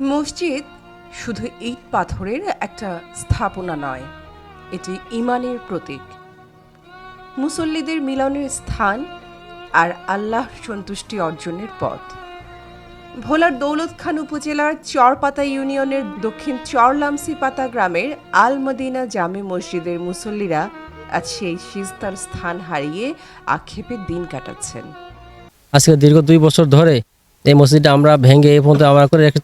মসজিদ শুধু ইট পাথরের একটা স্থাপনা নয়, এটি ইমানের প্রতীক। মুসল্লিদের মিলনের স্থান আর আল্লাহ সন্তুষ্টি অর্জনের পথ। ভোলার দৌলত খান উপজেলার চরপাতা ইউনিয়নের দক্ষিণ চরলামসি পাতা গ্রামের আল মদিনা জামে মসজিদের মুসল্লিরা আজ সেই সিজতার স্থান হারিয়ে আক্ষেপের দিন কাটাচ্ছেন। আজকে দীর্ঘ দুই বছর ধরে এই মসজিদটা আমরা ভেঙে এই পর্যন্ত আমরা করে রেখে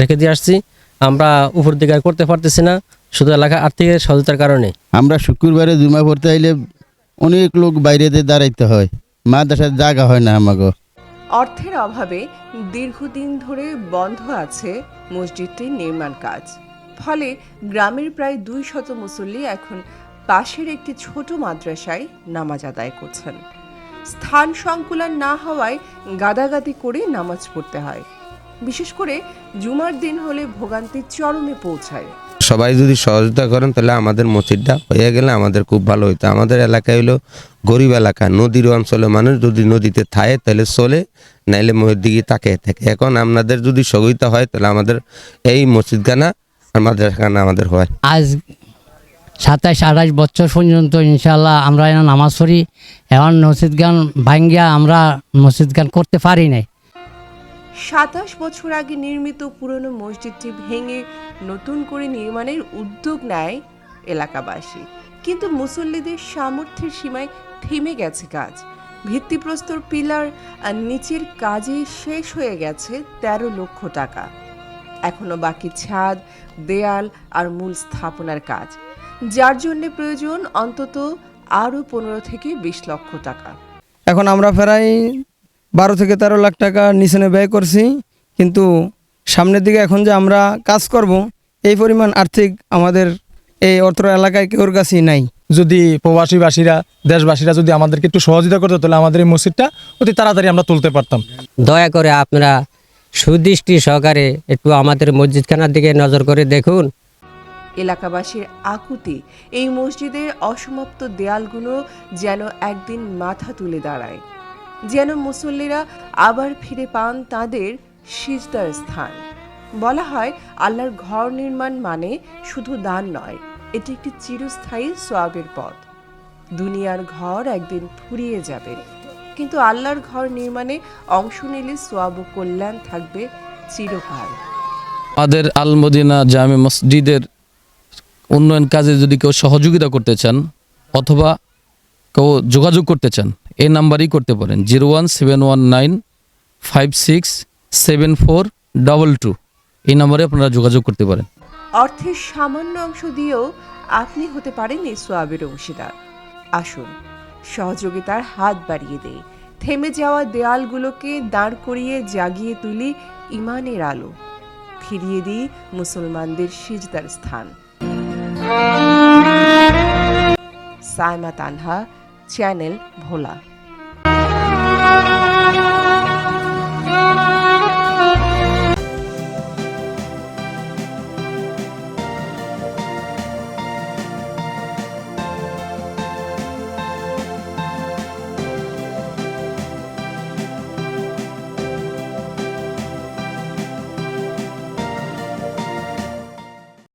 রেখে দিয়ে আসছি। আমরা উপর দিকে আর করতে পারতেছি না শুধু এলাকা আর্থিক সহযোগিতার কারণে। আমরা শুক্রবারে জুমা পড়তে আইলে অনেক লোক বাইরেতে দাঁড়াইতে হয়। মাদ্রাসার জায়গা হয় না আমাকে অর্থের অভাবে দীর্ঘদিন ধরে বন্ধ আছে মসজিদটির নির্মাণ কাজ। ফলে গ্রামের প্রায় দুই শত মুসল্লি এখন পাশের একটি ছোট মাদ্রাসায় নামাজ আদায় করছেন। স্থান সংকুলন না হওয়ায় গাদাগাদি করে নামাজ পড়তে হয়। বিশেষ করে জুমার দিন হলে ভোগান্তির চরমে পৌঁছায়। সবাই যদি সহযোগিতা করেন তাহলে আমাদের মসজিদটা হয়ে গেলে আমাদের খুব ভালো হইতো। আমাদের এলাকায় হলো গরিব এলাকা নদীর অঞ্চলে মানুষ যদি নদীতে থাকে তাহলে চলে নাইলে মহের দিকে তাকিয়ে থাকে। এখন আপনাদের যদি সহযোগিতা হয় তাহলে আমাদের এই মসজিদখানা আর মাদ্রাসাখানা আমাদের হয়। আজ সাতাইশ, আঠাইশ বছর পর্যন্ত ইনশাল্লাহ আমরা এখানে নামাজ পড়ি। এখন মসজিদ গান ভাঙ্গিয়া আমরা মসজিদ গান করতে পারি নাই। সাতাশ বছর আগে নির্মিত পুরনো মসজিদটি ভেঙে নতুন করে নির্মাণের উদ্যোগ নেয় এলাকাবাসী। কিন্তু মুসল্লিদের সামর্থ্যের সীমায় থেমে গেছে কাজ। ভিত্তিপ্রস্তর পিলার আর নিচের কাজে শেষ হয়ে গেছে তেরো লক্ষ টাকা। এখনও বাকি ছাদ, দেয়াল আর মূল স্থাপনার কাজ। যার জন্য প্রয়োজন অন্তত আরও পনেরো থেকে বিশ লক্ষ টাকা। এখন আমরা প্রায় বারো থেকে তেরো লাখ টাকা নিচনে ব্যয় করছি কিন্তু সামনের দিকে এখন যে আমরা কাজ করব এই পরিমাণ আর্থিক আমাদের এই অত্র এলাকায় কেউর কাছেই নাই। যদি প্রবাসীবাসীরা দেশবাসীরা যদি আমাদেরকে একটু সহযোগিতা করতো তাহলে আমাদের এই মসজিদটা অতি তাড়াতাড়ি আমরা তুলতে পারতাম। দয়া করে আপনারা সুদৃষ্টি সহকারে একটু আমাদের মসজিদখানার দিকে নজর করে দেখুন। এলাকাবাসীর আকুতি। এই মসজিদের অসমাপ্ত দেয়ালগুলো যেন একদিন মাথা তুলে দাঁড়ায়। যেন মুসল্লিরা আবার ফিরে পান তাদের সিজদার স্থান। বলা হয়, আল্লাহর ঘর নির্মাণ মানে শুধু দান নয়, এটি একটি চিরস্থায়ী সোয়াবের পথ। দুনিয়ার ঘর একদিন ফুরিয়ে যাবে। কিন্তু আল্লাহর ঘর নির্মাণে অংশ নিলে সোয়াব কল্যাণ থাকবে চিরকাল। আমাদের আল মদিনা জামে মসজিদের উন্নয়ন কাজে যদি কেউ সহযোগিতা করতে চান অথবা কেউ যোগাযোগ করতে চান, এই নাম্বারই করতে পারেন। Zero one seven one nine five six seven four double two. এই নাম্বারে আপনারা যোগাযোগ করতে পারেন। অর্থের সামান্য অংশ দিয়েও আপনি হতে পারেন এই সোয়াবের অংশীদার। আসুন, সহযোগিতার হাত বাড়িয়ে দেই। থেমে যাওয়া দেয়ালগুলোকে দাঁড় করিয়ে জাগিয়ে তুলি ইমানের আলো। ফিরিয়ে দিই মুসলমানদের সিজদার স্থান। सायमा तान्हा चैनल भोला।